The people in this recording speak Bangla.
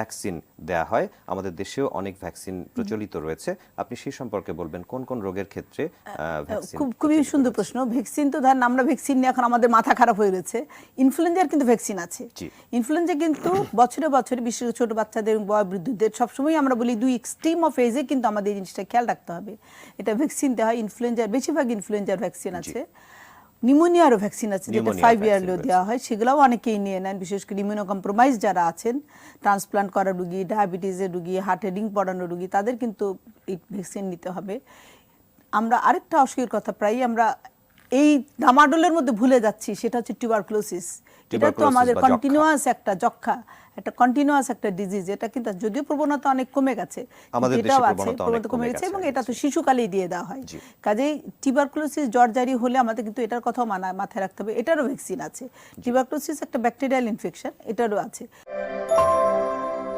ভ্যাকসিন দেয়া হয়। আমাদের দেশেও অনেক ভ্যাকসিন প্রচলিত রয়েছে। আপনি সেই সম্পর্কে বলবেন কোন কোন রোগের ক্ষেত্রে খুব খুবই সুন্দর প্রশ্ন। ভ্যাকসিন তো ধরেন আমরা ভ্যাকসিন নিয়ে এখন আমাদের মাথা খারাপ হয়ে রয়েছে। ইনফ্লুয়েঞ্জার কিন্তু ভ্যাকসিন আছে। ইনফ্লুয়েঞ্জা কিন্তু বছরে বছরে বিশেষ ছোট বাচ্চাদের বয় বৃদ্ধদের সবসময় আমরা বলি দুই এক্সট্রিম অফ এজে কিন্তু আমাদের এই জিনিসটা খেয়াল রাখতে হবে। এটা ভ্যাকসিন দেওয়া হয় ইনফ্লুয়েঞ্জার বেশিরভাগ ইনফ্লুয়েঞ্জার ভ্যাকসিন আছে। নিউমোনিয়ারও ভ্যাকসিন আছে যেটা ফাইভ ইয়ারলিও দেওয়া হয় সেগুলোও অনেকেই নিয়ে নেন বিশেষ করে ইমিউনো কম্প্রোমাইজ যারা আছেন ট্রান্সপ্লান্ট করা রুগী ডায়াবেটিসের রুগী হার্টে রিং পড়ানো রুগী তাদের কিন্তু এই ভ্যাকসিন নিতে হবে। আমরা আরেকটা অসুখের কথা প্রায়ই আমরা এই ডামাডোলের মধ্যে ভুলে যাচ্ছি সেটা হচ্ছে টিউবারক্লোসিস এটা তো আমাদের কন্টিনিউয়াস একটা যক্ষা একটা কন্টিনিউয়াস একটা ডিজিজ এটা কিন্তু যদিও প্রবণতা অনেক কমে গেছে কিন্তু আমাদের দেশে এটাও আছে প্রবণতা কমে গেছে এবং এটা তো শিশুকালেই দিয়ে দেওয়া হয়। কাজেই টিউবারকুলোসিস জ্বর জারি হলে আমাদের কিন্তু এটার কথাও মানা মাথায় রাখতে হবে এটারও ভ্যাকসিন আছে। টিউবারকুলোসিস একটা ব্যাকটেরিয়াল ইনফেকশন এটারও আছে।